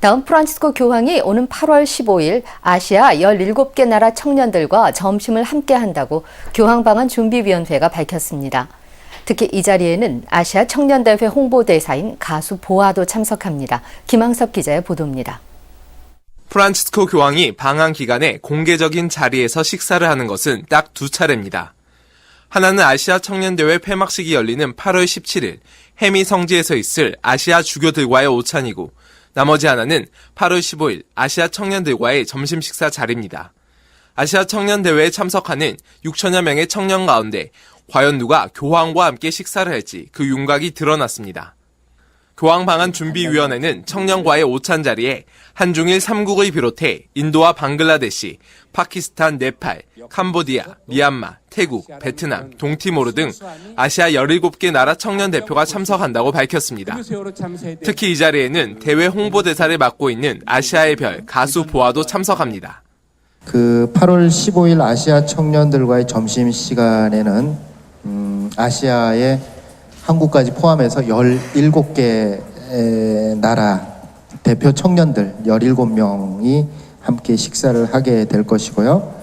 다음 프란치스코 교황이 오는 8월 15일 아시아 17개 나라 청년들과 점심을 함께 한다고 교황방한 준비위원회가 밝혔습니다. 특히 이 자리에는 아시아 청년대회 홍보대사인 가수 보아도 참석합니다. 김항섭 기자의 보도입니다. 프란치스코 교황이 방한 기간에 공개적인 자리에서 식사를 하는 것은 딱 두 차례입니다. 하나는 아시아 청년대회 폐막식이 열리는 8월 17일 해미 성지에서 있을 아시아 주교들과의 오찬이고 나머지 하나는 8월 15일 아시아 청년들과의 점심 식사 자리입니다. 아시아 청년 대회에 참석하는 6천여 명의 청년 가운데 과연 누가 교황과 함께 식사를 할지 그 윤곽이 드러났습니다. 교황 방한 준비위원회는 청년과의 오찬 자리에 한중일 3국을 비롯해 인도와 방글라데시, 파키스탄, 네팔, 캄보디아, 미얀마, 태국, 베트남, 동티모르 등 아시아 17개 나라 청년 대표가 참석한다고 밝혔습니다. 특히 이 자리에는 대회 홍보대사를 맡고 있는 아시아의 별 가수 보아도 참석합니다. 그 8월 15일 아시아 청년들과의 점심 시간에는 음, 아시아의 한국까지 포함해서 17개 나라 대표 청년들 17명이 함께 식사를 하게 될 것이고요.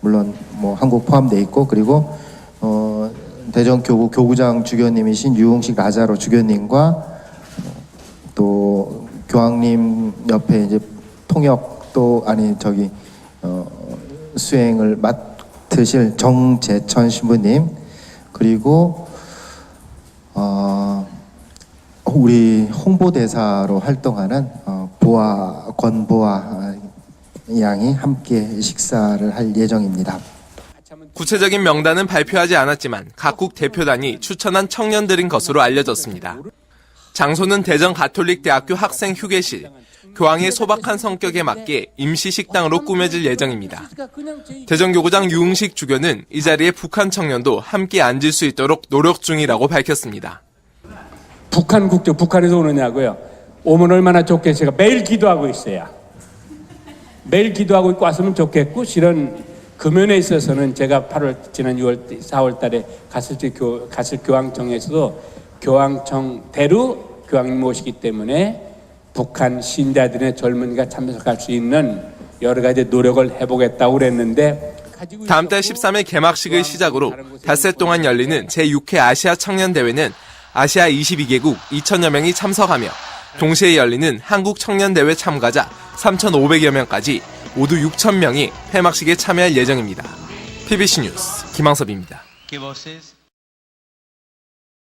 물론 뭐 한국 포함돼 있고 그리고 어, 대전 교구 교구장 주교님이신 유흥식 라자로 주교님과 또 교황님 옆에 이제 통역 또 아니 저기 어, 수행을 맡으실 정재천 신부님 그리고 어, 우리 홍보대사로 활동하는 어, 보아 권보아 양이 함께 식사를 할 예정입니다. 구체적인 명단은 발표하지 않았지만 각국 대표단이 추천한 청년들인 것으로 알려졌습니다. 장소는 대전 가톨릭 대학교 학생 휴게실, 교황의 소박한 성격에 맞게 임시 식당으로 꾸며질 예정입니다. 대전교구장 유흥식 주교는 이 자리에 북한 청년도 함께 앉을 수 있도록 노력 중이라고 밝혔습니다. 북한 국적 북한에서 오느냐고요. 오면 얼마나 좋겠어요. 제가 매일 기도하고 있어요. 매일 기도하고 있고 왔으면 좋겠고 실은 금연에 있어서는 제가 8월 지난 6월 4월 달에 갔을 때 교, 갔을 교황청에서도 교황청 대루 교황님 모시기 때문에 북한 신자들의 젊은이가 참석할 수 있는 여러 가지 노력을 해보겠다고 그랬는데 다음 달 있었고 13일 개막식을 시작으로 닷새 동안 열리는 제6회 아시아 청년 대회는 아시아 22개국 2천여 명이 참석하며 동시에 열리는 한국 청년대회 참가자 3,500여 명까지 모두 6천 명이 폐막식에 참여할 예정입니다. PBC 뉴스 김항섭입니다.